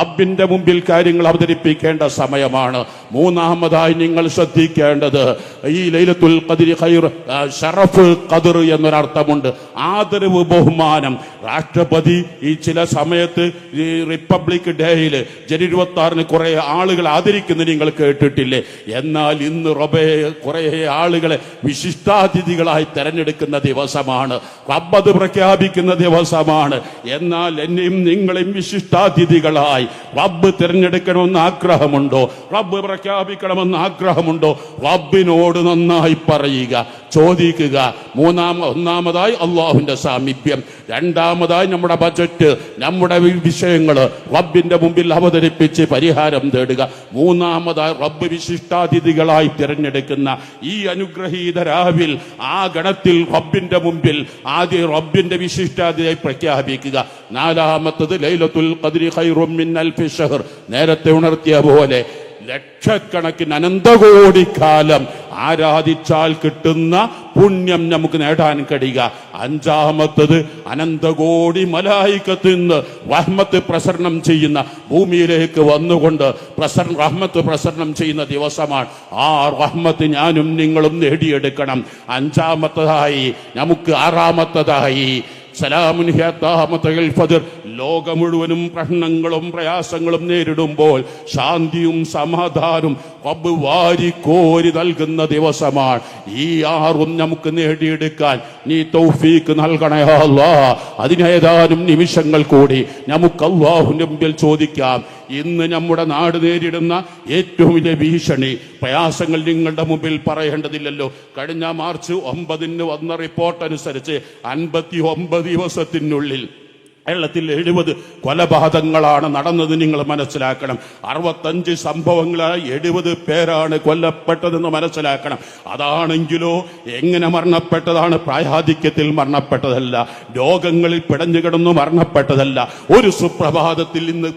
റബ്ബിന്റെ മുമ്പിൽ കാര്യങ്ങൾ അവതരിപ്പിക്കേണ്ട സമയമാണ്. മൂന്നാമതായി നിങ്ങൾ ശ്രദ്ധിക്കേണ്ടത് ഈ ലൈലത്തുൽ ഖദ്രി ഖൈർ ഷറഫ് ഖദർ എന്നൊരർത്ഥമുണ്ട്. ആദരവ് ബഹുമാനം. രാഷ്ട്രപതി ഈ ചില സമയത്ത് ഈ റിപ്പബ്ലിക് ഡേയിൽ ജനുവരി ഇരുപത്തി ആറിന് കുറെ ആളുകൾ ആദരിക്കുന്നത് നിങ്ങൾ കേട്ടിട്ടില്ലേ? എന്നാൽ ഇന്ന് റബേ കുറെ ആളുകളെ വിശിഷ്ടാതിഥികളായി തെരഞ്ഞെടുക്കുന്ന ദിവസമാണ്. റബ്ബത് പ്രഖ്യാപിക്കുന്ന ദിവസമാണ്. എന്നാൽ എന്നെയും നിങ്ങളെയും വിശിഷ്ടാതിഥികളായി റബ്ബ് തിരഞ്ഞെടുക്കണമെന്ന് ആഗ്രഹമുണ്ടോ? റബ്ബ് പ്രഖ്യാപിക്കണമെന്ന് ആഗ്രഹമുണ്ടോ? റബ്ബിനോട് നന്നായി പറയുക ചോദിക്കുക. മൂന്നാമ ഒന്നാമതായി അള്ളാഹുവിന്റെ സാമീപ്യം. രണ്ടാമതായി നമ്മുടെ ബജറ്റ് നമ്മുടെ വിഷയങ്ങൾ റബ്ബിന്റെ മുമ്പിൽ അവതരിപ്പിച്ച് പരിഹാരം തേടുക. മൂന്നാമതായി റബ്ബ് വിശിഷ്ടാതിഥികളായി തിരഞ്ഞെടുക്കുന്ന ഈ അനുഗ്രഹീത രാവിൽ ആ ഗണത്തിൽ റബ്ബിന്റെ മുമ്പിൽ ആദ്യം റബ്ബിന്റെ വിശിഷ്ടാതിഥിയായി പ്രഖ്യാപിക്കുക. നാലാമത്തത് ലൈലത്തുൽ ഖദ്രി ഖൈറും മിൻ ഷഹർ നേരത്തെ ഉണർത്തിയ പോലെ ലക്ഷക്കണക്കിന് അനന്തകോടി കാലം ആരാധിച്ചാൽ കിട്ടുന്ന പുണ്യം നമുക്ക് നേടാൻ കഴിയുക. അഞ്ചാമത്തത് അനന്തകോടി മലായിക്കത്ത് നിന്ന് റഹ്മത്ത് പ്രസരണം ചെയ്യുന്ന ഭൂമിയിലേക്ക് വന്നുകൊണ്ട് പ്രസര റഹ്മത്ത് പ്രസരണം ചെയ്യുന്ന ദിവസമാണ്. ആ റഹ്മത്ത് ഞാനും നിങ്ങളും നേടിയെടുക്കണം. അഞ്ചാമത്തതായി നമുക്ക് ആറാമത്തതായി. സലാമുൻ ഹിയ ഫദർ. ലോകം മുഴുവനും പ്രശ്നങ്ങളും പ്രയാസങ്ങളും നേരിടുമ്പോൾ ശാന്തിയും സമാധാനവും റബ്ബ് വാരിക്കോരി നൽകുന്ന ദിവസമാണ്. ഈ ആറും നമുക്ക് നേടിയെടുക്കാൻ നീ തൗഫീക്ക് നൽകണേ അതിനേതാനും നിമിഷങ്ങൾ കൂടി നമുക്ക് അള്ളാഹുവിന്റെ മുമ്പിൽ ചോദിക്കാം. ഇന്ന് നമ്മുടെ നാട് നേരിടുന്ന ഏറ്റവും വലിയ ഭീഷണി പ്രയാസങ്ങൾ നിങ്ങളുടെ മുമ്പിൽ പറയേണ്ടതില്ലല്ലോ. കഴിഞ്ഞ മാർച്ച് ഒമ്പതിന് വന്ന റിപ്പോർട്ട് അനുസരിച്ച് അൻപത്തി ഒമ്പത് ദിവസത്തിനുള്ളിൽ കേരളത്തിൽ എഴുപത് കൊലപാതകങ്ങളാണ് നടന്നത് നിങ്ങൾ മനസ്സിലാക്കണം. അറുപത്തഞ്ച് സംഭവങ്ങളായി എഴുപത് പേരാണ് കൊല്ലപ്പെട്ടതെന്ന് മനസ്സിലാക്കണം. അതാണെങ്കിലോ എങ്ങനെ മരണപ്പെട്ടതാണ്? പ്രായാധിക്യത്തിൽ മരണപ്പെട്ടതല്ല. രോഗങ്ങളിൽ പിടഞ്ഞു കിടന്നു മരണപ്പെട്ടതല്ല. ഒരു സുപ്രഭാതത്തിൽ ഇന്ന്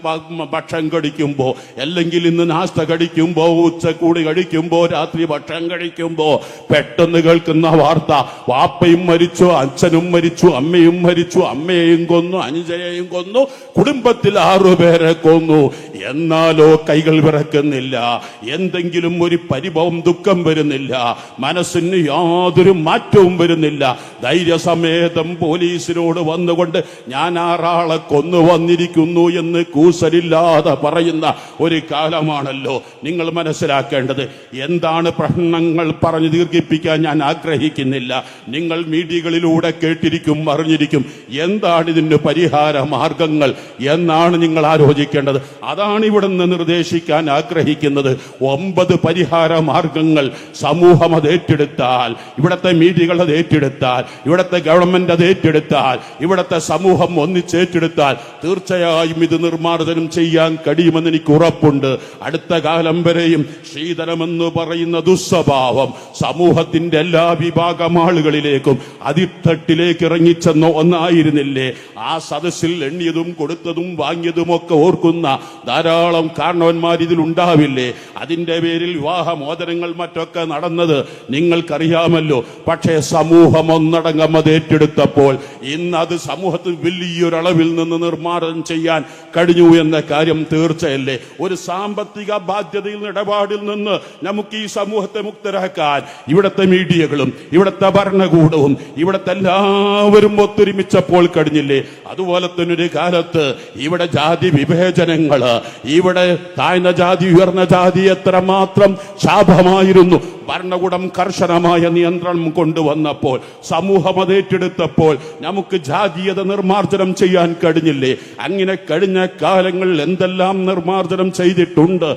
ഭക്ഷണം കടിക്കുമ്പോൾ അല്ലെങ്കിൽ ഇന്ന് നാസ്ത കടിക്കുമ്പോൾ ഉച്ചക്കൂടി കഴിക്കുമ്പോൾ രാത്രി ഭക്ഷണം കഴിക്കുമ്പോൾ പെട്ടെന്ന് കേൾക്കുന്ന വാർത്ത വാപ്പയും മരിച്ചു അച്ഛനും മരിച്ചു അമ്മയും മരിച്ചു അമ്മയെയും കൊന്നു അനുജയെയും കൊന്നു. കുടുംബത്തിൽ ആറുപേരെ കൊന്നു. എന്നാലോ കൈകൾ വിറക്കുന്നില്ല. എന്തെങ്കിലും ഒരു പരിഭവം ദുഃഖം വരുന്നില്ല. മനസ്സിന് യാതൊരു മാറ്റവും വരുന്നില്ല. ധൈര്യസമേതം പോലീസിനോട് വന്നുകൊണ്ട് ഞാൻ ആറാളെ കൊന്നു വന്നിരിക്കുന്നു എന്ന് കൂസലില്ലാതെ പറയുന്ന ഒരു കാലമാണല്ലോ നിങ്ങൾ മനസ്സിലാക്കേണ്ടത്. എന്താണ് പ്രശ്നങ്ങൾ പറഞ്ഞു ദീർഘിപ്പിക്കാൻ ഞാൻ ആഗ്രഹിക്കുന്നില്ല. നിങ്ങൾ മീഡിയകളിലൂടെ കേട്ടിരിക്കും അറിഞ്ഞിരിക്കും. എന്താണ് ഇതിന് പരിഹാര മാർഗങ്ങൾ എന്നാണ് നിങ്ങൾ ആലോചിക്കേണ്ടത്. അതാണ് ഇവിടുന്ന് നിർദ്ദേശിക്കാൻ ആഗ്രഹിക്കുന്നത്? ഒമ്പത് പരിഹാര മാർഗങ്ങൾ സമൂഹം അത് ഏറ്റെടുത്താൽ ഇവിടുത്തെ മീഡിയകൾ അത് ഏറ്റെടുത്താൽ ഇവിടുത്തെ ഗവൺമെന്റ് അത് ഏറ്റെടുത്താൽ ഇവിടുത്തെ സമൂഹം ഒന്നിച്ചേറ്റെടുത്താൽ തീർച്ചയായും ഇത് നിർമ്മാർജനം ചെയ്യാൻ കഴിയുമെന്ന് എനിക്ക് ഉറപ്പുണ്ട്. അടുത്ത കാലം വരെയും ശീതലമെന്ന് പറയുന്ന ദുസ്വഭാവം സമൂഹത്തിന്റെ എല്ലാ വിഭാഗം ആളുകളിലേക്കും അതിത്തട്ടിലേക്ക് ഇറങ്ങിച്ചെന്ന ഒന്നായിരുന്നില്ലേ? ആ സദസ്സിൽ എണ്ണിയതും കൊടുത്തതും വാങ്ങിയതും ഒക്കെ ഓർക്കുന്ന ധാരാളം കാരണവന്മാർ ഇതിൽ ഉണ്ടാവില്ലേ? അതിന്റെ പേരിൽ വിവാഹമോചനങ്ങൾ മറ്റൊക്കെ നടന്നത് നിങ്ങൾക്കറിയാമല്ലോ. പക്ഷേ സമൂഹം ഒന്നടങ്കം അത് ഏറ്റെടുത്തപ്പോൾ ഇന്ന് അത് സമൂഹത്തിൽ വലിയൊരളവിൽ നിന്ന് നിർമ്മാർജനം ചെയ്യാൻ കഴിഞ്ഞു എന്ന കാര്യം തീർച്ചയല്ലേ? ഒരു സാമ്പത്തിക ബാധ്യതയിൽ ഇടപാടിൽ നിന്ന് നമുക്ക് ഈ സമൂഹത്തെ മുക്തരാക്കാൻ ഇവിടുത്തെ മീഡിയകളും ഇവിടുത്തെ ഭരണകൂടവും ഇവിടുത്തെ എല്ലാവരും ഒത്തൊരുമിച്ചപ്പോൾ കഴിഞ്ഞില്ലേ? അതുപോലെ തന്നെ ഒരു കാലത്ത് ഇവിടെ ജാതി വിവേചനങ്ങൾ ഇവിടെ താഴ്ന്ന ജാതി ഉയർന്ന ജാതി എത്രമാത്രം ശാപമായിരുന്നു. ഭരണകൂടം കർശനമായ നിയന്ത്രണം കൊണ്ടുവന്നപ്പോൾ സമൂഹം അത് ഏറ്റെടുത്തപ്പോൾ നമുക്ക് ജാതീയത നിർമ്മാർജനം ചെയ്യാൻ കഴിഞ്ഞില്ലേ? അങ്ങനെ കഴിഞ്ഞ കാലങ്ങളിൽ എന്തെല്ലാം നിർമ്മാർജനം ചെയ്തിട്ടുണ്ട്?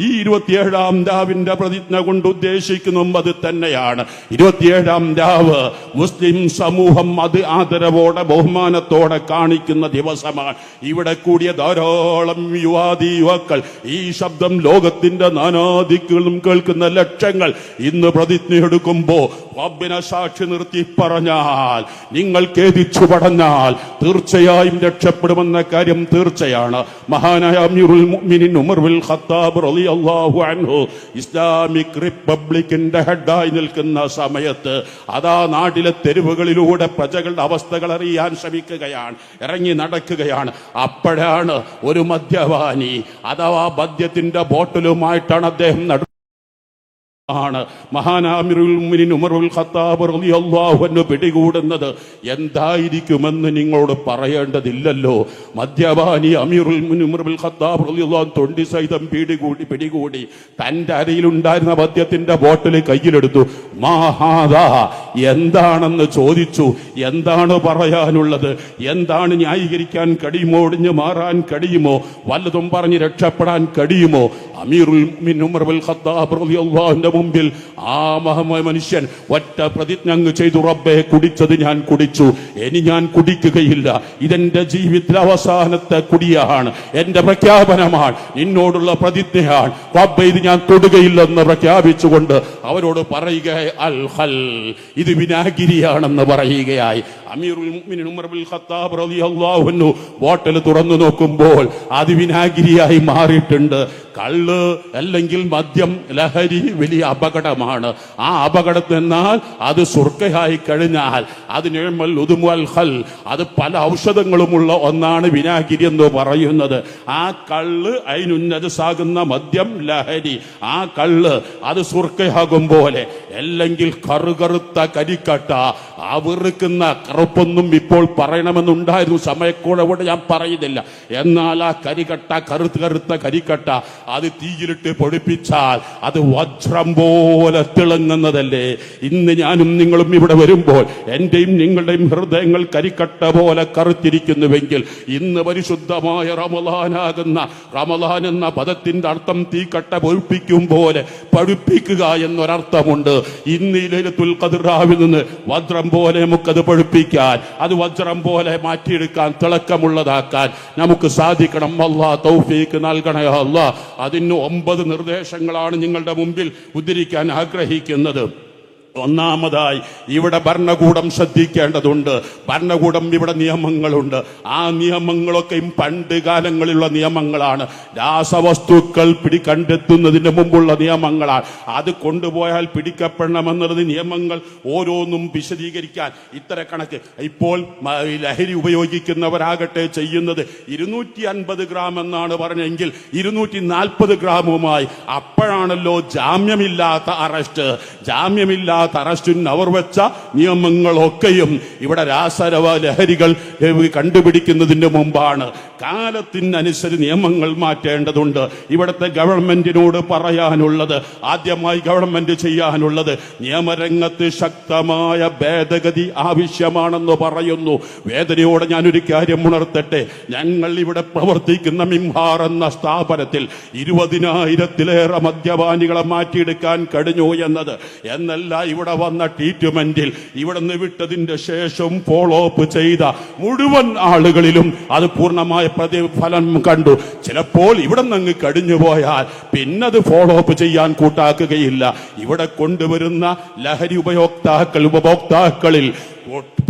ഈ ഇരുപത്തിയേഴാം രാവിന്റെ പ്രതിജ്ഞ കൊണ്ട് ഉദ്ദേശിക്കുന്നതും അത് തന്നെയാണ്. ഇരുപത്തിയേഴാം രാവ് മുസ്ലിം സമൂഹം അത് ആദരവോടെ ബഹുമാനത്തോടെ കാണിക്കുന്ന ദിവസമാണ്. ഇവിടെ കൂടിയ ധാരാളം യുവാദി യുവാക്കൾ ഈ ശബ്ദം ലോകത്തിന്റെ നാനാദിക്കുകളും കേൾക്കുന്ന ലക്ഷങ്ങൾ ഇന്ന് പ്രതിജ്ഞയെടുക്കുമ്പോ റബ്ബിനെ സാക്ഷി നിർത്തി പറഞ്ഞാൽ നിങ്ങൾ ഖേദിച്ചു പടഞ്ഞാൽ തീർച്ചയായും രക്ഷപ്പെടുമെന്ന കാര്യം തീർച്ചയാണ്. മഹാനായ അമീറുൽ മുഅ്മിനീൻ ഉമർ ബിൻ ഖത്താബ് റളിയല്ലാഹു അൻഹു ഇസ്ലാമിക് റിപ്പബ്ലിക്കിന്റെ ഹെഡായി നിൽക്കുന്ന സമയത്ത് അതാ നാട്ടിലെ തെരുവുകളിലൂടെ പ്രജകളുടെ അവസ്ഥകൾ അറിയാൻ ശ്രമിക്കുകയാണ് ഇറങ്ങി നടക്കുകയാണ്. അപ്പോഴാണ് ഒരു മദ്യപാനി അഥവാ മദ്യത്തിന്റെ ബോട്ടിലുമായിട്ടാണ് അദ്ദേഹം നട ആണ്. മഹാനാമിറുൽ ഉമറുൽ ഖത്താബ് റളിയല്ലാഹു പിടികൂടുന്നത് എന്തായിരിക്കുമെന്ന് നിങ്ങളോട് പറയേണ്ടതില്ലല്ലോ. മദ്യപാനി അമീറുൽ ഉമറുൽ ഖത്താബ് റളിയല്ലാഹു തൊണ്ടി സഹിതം പിടികൂടി പിടികൂടി തന്റെ അരയിലുണ്ടായിരുന്ന മദ്യത്തിന്റെ ബോട്ടിൽ കയ്യിലെടുത്തു. മാഹാദാ എന്താണെന്ന് ചോദിച്ചു. എന്താണ് പറയാനുള്ളത്? എന്താണ് ന്യായീകരിക്കാൻ കഴിയുമോ? ഒടിഞ്ഞു മാറാൻ കഴിയുമോ? വല്ലതും പറഞ്ഞ് രക്ഷപ്പെടാൻ കഴിയുമോ? അമീറുൽ ഖത്താബ് മുമ്പിൽ ആ മഹമായ മനുഷ്യൻ ഒറ്റ പ്രതിജ്ഞ അങ്ങ് ചെയ്തു റബ്ബെ കുടിച്ചത് ഞാൻ കുടിച്ചു. ഇനി ഞാൻ കുടിക്കുകയില്ല. ഇതെന്റെ ജീവിതത്തിലെ അവസാനത്തെ കുടിയാണ്. എന്റെ പ്രഖ്യാപനമാണ്. നിന്നോടുള്ള പ്രതിജ്ഞയാണ്. റബ്ബെ ഇത് ഞാൻ തൊടുകയില്ലെന്ന് പ്രഖ്യാപിച്ചുകൊണ്ട് അവരോട് പറയുക അൽ ഹൽ ഇത് വിനാഗിരിയാണെന്ന് പറയുകയായി. ബോട്ടിൽ തുറന്നു നോക്കുമ്പോൾ അത് വിനാഗിരിയായി മാറിയിട്ടുണ്ട്. കള്ള് അല്ലെങ്കിൽ മദ്യം ലഹരി വലിയ അപകടമാണ്. ആ അപകടത്തിൽ അത് സുർക്കയായി കഴിഞ്ഞാൽ അത് നിഴമൽ ഉതുമുൽ ഹൽ അത് പല ഔഷധങ്ങളുമുള്ള ഒന്നാണ് വിനാഗിരി എന്ന് പറയുന്നത്. ആ കള്ള് അതിനുന്നതസാകുന്ന മദ്യം ലഹരി ആ കള്ള് അത് സുർക്കയാകും പോലെ. അല്ലെങ്കിൽ കറുകറുത്ത കരിക്കട്ട ആ വെറുക്കുന്ന കറുപ്പൊന്നും ഇപ്പോൾ പറയണമെന്നുണ്ടായിരുന്നു. സമയക്കൂടെ ഞാൻ പറയുന്നില്ല. എന്നാൽ ആ കരികട്ട കറുത്ത് കറുത്ത കരിക്കട്ട അത് തീയിലിട്ട് പൊടിപ്പിച്ചാൽ അത് വജ്രം പോലെ തിളങ്ങുന്നതല്ലേ? ഇന്ന് ഞാനും നിങ്ങളും ഇവിടെ വരുമ്പോൾ എന്റെയും നിങ്ങളുടെയും ഹൃദയങ്ങൾ കരിക്കട്ട പോലെ കറുത്തിരിക്കുന്നുവെങ്കിൽ ഇന്ന് പരിശുദ്ധമായ റമലാനാകുന്ന റമലാൻ എന്ന പദത്തിന്റെ അർത്ഥം തീക്കട്ട പൊഴിപ്പിക്കും പോലെ പഠിപ്പിക്കുക എന്നൊരർത്ഥമുണ്ട്. ഇന്ന് ഇലയിൽ തുൽക്കതിറാവിൽ നിന്ന് വജ്രം പോലെ നമുക്കത് പഠിപ്പിക്കാൻ അത് വജ്രം പോലെ മാറ്റിയെടുക്കാൻ തിളക്കമുള്ളതാക്കാൻ നമുക്ക് സാധിക്കണം. അല്ലാ തൗഫീക്ക് നൽകണേ അല്ലാ. അതിന് ഒമ്പത് നിർദ്ദേശങ്ങളാണ് നിങ്ങളുടെ മുമ്പിൽ ഉദ്ധരിക്കാൻ ആഗ്രഹിക്കുന്നത്. ഒന്നാമതായി ഇവിടെ ഭരണകൂടം ശ്രദ്ധിക്കേണ്ടതുണ്ട്. ഭരണകൂടം ഇവിടെ നിയമങ്ങളുണ്ട്. ആ നിയമങ്ങളൊക്കെയും പണ്ട് കാലങ്ങളിലുള്ള നിയമങ്ങളാണ്. രാസവസ്തുക്കൾ പിടി കണ്ടെത്തുന്നതിന് മുമ്പുള്ള നിയമങ്ങളാണ്. അത് കൊണ്ടുപോയാൽ പിടിക്കപ്പെടണമെന്നുള്ളത് നിയമങ്ങൾ ഓരോന്നും വിശദീകരിക്കാൻ. ഇത്ര കണക്ക്. ഇപ്പോൾ ലഹരി ഉപയോഗിക്കുന്നവരാകട്ടെ ചെയ്യുന്നത് ഇരുന്നൂറ്റി അൻപത് ഗ്രാം എന്നാണ് പറഞ്ഞെങ്കിൽ ഇരുന്നൂറ്റി നാൽപ്പത് ഗ്രാമുമായി അപ്പോഴാണല്ലോ ജാമ്യമില്ലാത്ത അറസ്റ്റ്. ജാമ്യമില്ലാത്ത അറസ്റ്റിന് അവർ വെച്ച നിയമങ്ങളൊക്കെയും ഇവിടെ രാസരവ ലഹരികൾ കണ്ടുപിടിക്കുന്നതിന്റെ കണ്ടുപിടിക്കുന്നതിന് മുമ്പാണ്. കാലത്തിനനുസരിച്ച് നിയമങ്ങൾ മാറ്റേണ്ടതുണ്ട്. ഇവിടുത്തെ ഗവൺമെന്റിനോട് പറയാനുള്ളത് ആദ്യമായി ഗവൺമെന്റ് ചെയ്യാനുള്ളത് നിയമരംഗത്ത് ശക്തമായ ഭേദഗതി ആവശ്യമാണെന്ന് പറയുന്നു. വേദനയോടെ ഞാനൊരു കാര്യം ഉണർത്തട്ടെ. ഞങ്ങൾ ഇവിടെ പ്രവർത്തിക്കുന്ന മിംഹാർ എന്ന സ്ഥാപനത്തിൽ ഇരുപതിനായിരത്തിലേറെ മദ്യപാനികളെ മാറ്റിയെടുക്കാൻ കഴിഞ്ഞു എന്നത്. എന്നല്ല ഇവിടെ വന്ന ട്രീറ്റ്മെന്റിൽ ഇവിടെ നിന്ന് വിട്ടതിന്റെ ശേഷം ഫോളോ അപ്പ് ചെയ്ത മുഴുവൻ ആളുകളിലും അത് പൂർണമായ പ്രതിഫലം കണ്ടു. ചിലപ്പോൾ ഇവിടെ നിന്ന് കടിഞ്ഞു പോയാൽ പിന്നത് ഫോളോ അപ്പ് ചെയ്യാൻ കൂട്ടാക്കുകയില്ല. ഇവിടെ കൊണ്ടുവരുന്ന ലഹരി ഉപയോക്താക്കൾ ഉപഭോക്താക്കളിൽ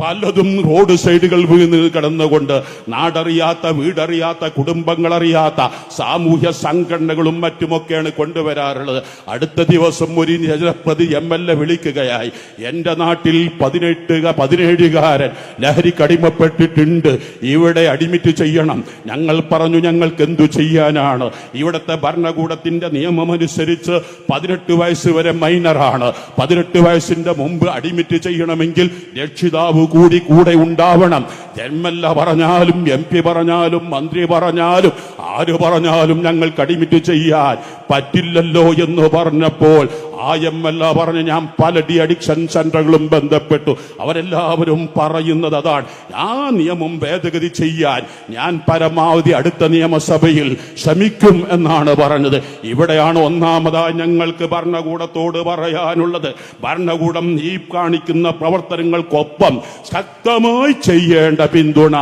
പലതും റോഡ് സൈഡുകൾ വീണ് കിടന്നുകൊണ്ട് നാടറിയാത്ത വീടറിയാത്ത കുടുംബങ്ങളറിയാത്ത സാമൂഹ്യ സംഘടനകളും മറ്റുമൊക്കെയാണ് കൊണ്ടുവരാറുള്ളത്. അടുത്ത ദിവസം ഒരു ജനപ്രതി എം എൽ എ വിളിക്കുകയായി. എന്റെ നാട്ടിൽ പതിനെട്ട് പതിനേഴുകാരൻ ലഹരിക്ക് അടിമപ്പെട്ടിട്ടുണ്ട് ഇവിടെ അഡ്മിറ്റ് ചെയ്യണം. ഞങ്ങൾ പറഞ്ഞു ഞങ്ങൾക്ക് എന്തു ചെയ്യാനാണ്? ഇവിടുത്തെ ഭരണകൂടത്തിന്റെ നിയമമനുസരിച്ച് പതിനെട്ട് വയസ്സ് വരെ മൈനറാണ് പതിനെട്ട് വയസ്സിന്റെ മുമ്പ് അഡ്മിറ്റ് ചെയ്യണമെങ്കിൽ രക്ഷിതാവ് കൂടി കൂടെ ഉണ്ടാവണം. ജന്മല്ല പറഞ്ഞാലും എം പി പറഞ്ഞാലും മന്ത്രി പറഞ്ഞാലും ആര് പറഞ്ഞാലും ഞങ്ങൾ കടിമിറ്റ് ചെയ്യാൻ പറ്റില്ലല്ലോ എന്ന് പറഞ്ഞപ്പോൾ ആയമ്മല്ല പറഞ്ഞ് ഞാൻ പല ഡി അഡിക്ഷൻ സെന്ററുകളും ബന്ധപ്പെട്ടു. അവരെല്ലാവരും പറയുന്നത് അതാണ്. ആ നിയമം ഭേദഗതി ചെയ്യാൻ ഞാൻ പരമാവധി അടുത്ത നിയമസഭയിൽ ശ്രമിക്കും എന്നാണ് പറഞ്ഞത്. ഇവിടെയാണ് ഒന്നാമതായി ഞങ്ങൾക്ക് ഭരണകൂടത്തോട് പറയാനുള്ളത്. ഭരണകൂടം ഈ കാണിക്കുന്ന പ്രവർത്തനങ്ങൾക്കൊപ്പം ശക്തമായി ചെയ്യേണ്ട പിന്തുണ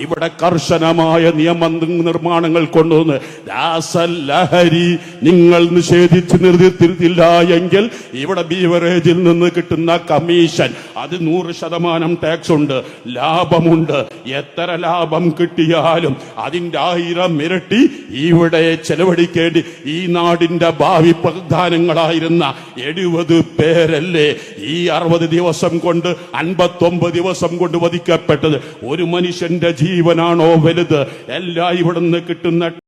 ഇവിടെ കർശനമായ നിയമ നിർമ്മാണങ്ങൾ കൊണ്ടുവന്ന് രാസലഹരി നിങ്ങൾ നിഷേധിച്ച് നിർത്തിയില്ല എങ്കിൽ ഇവിടെ ബീവറേജിൽ നിന്ന് കിട്ടുന്ന കമ്മീഷൻ അത് നൂറ് ശതമാനം ടാക്സ് ഉണ്ട് ലാഭമുണ്ട്. എത്ര ലാഭം കിട്ടിയാലും അതിന്റെ ആയിരം ഇരട്ടി ഇവിടെ ചെലവഴിക്കേണ്ടി ഈ നാടിന്റെ ഭാവി പ്രധാനങ്ങളായിരുന്ന എഴുപത് പേരല്ലേ ഈ അറുപത് ദിവസം കൊണ്ട് അൻപത്തൊമ്പത് ദിവസം കൊണ്ട് വധിക്കപ്പെട്ടത്? ഒരു മനുഷ്യന്റെ ജീവനാണോ വലുത്? എല്ലാം ഇവിടുന്ന് കിട്ടുന്ന